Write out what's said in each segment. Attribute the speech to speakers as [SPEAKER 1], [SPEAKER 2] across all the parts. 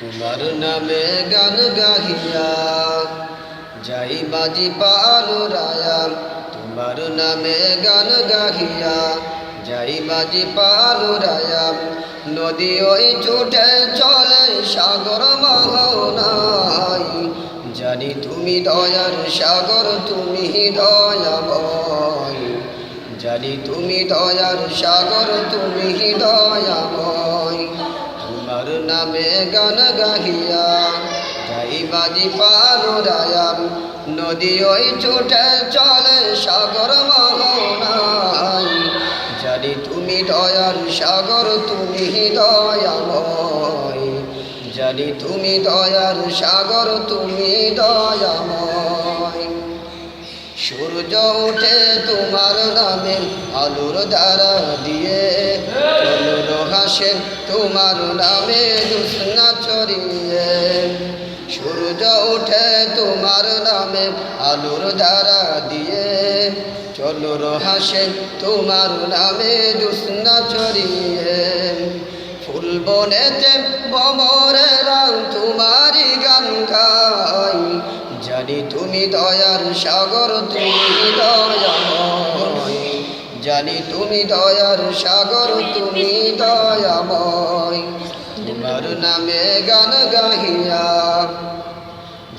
[SPEAKER 1] তোমার নামে গান গাহিয়া, যাই বাজি পালু রায়া, তোমার নামে গান গাহিয়া, যাই বাজি পালু রায়া, নদী ওই ছুটে চলে সাগর মহনাই জানি তুমি দয়ার সাগর, তুমি দয়াময়। জানি তুমি দয়ার সাগর, তুমি দয়াময়। তোমার নামে গান গাহিয়া যাই বাজি পালু রায়াম নদী ওই ছুটে চলে সাগর মহনাই জানি তুমি দয়ার সাগর, তুমি দয়াময়। জানি তুমি দয়ার সাগর, তুমি দয়াময়। সূর্য উঠে তোমার নামে আলোর দ্বারা দিয়ে হাসে তোমার নামে জুসনা ছড়িয়ে। সূর্য উঠে তোমার নামে, আলোর দ্বারা দিয়ে। চলুন হাসে, তোমার নামে জুসনা ছড়িয়ে। ফুল বনেতে বমরেরা তোমারি গান গাই। জানি তুমি দয়ার সাগর, তুমি দয়াময়। জানি তুমি দয়ার সাগর তুমি দয়াময়। তোমার নামে গান গাহিয়া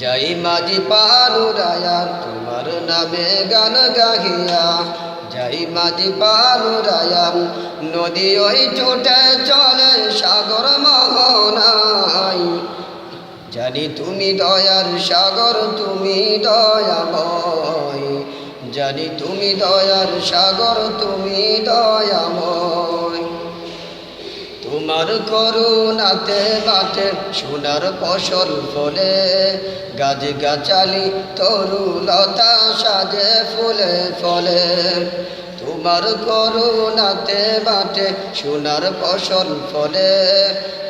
[SPEAKER 1] যাই মাঝি পালু রায়া তোমার নামে গান গাহিয়া যাই মাঝি পালু রায়া নদী ওই ছুটে চলে সাগর মহনাই জানি তুমি দয়ার সাগর তুমি দয়াময়। জানি তুমি দয়ার সাগর, তুমি দয়াময়। তোমার করুণাতে মাঠে সোনার ফসল ফলে। গাছ গাছালি তরু লতা সাজে ফুলে ফলে। তোমার করুণাতে মাঠে সোনার ফসল ফলে।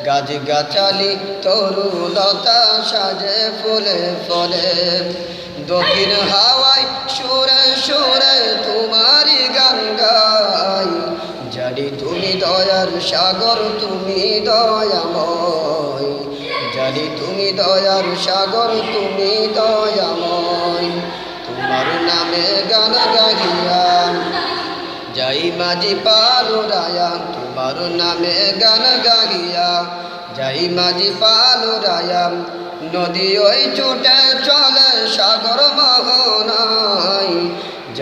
[SPEAKER 1] গাছ গাছালি তরু লতা সাজে ফুলে ফলে। দক্ষিণ হাওয়ায় সুরে সুরে তোমারই গান গাই। জানি তুমি দয়ার সাগর, তুমি দয়াময়। জানি তুমি দয়ার সাগর, তুমি দয়াময়। তোমার নামে গান গাহিয়া যাই মাঝি পালু রায়া তোমার নামে গান গাহিয়া যাই মাঝি পালু রায়া নদী ওই ছুটে চলে সাগর মহনাই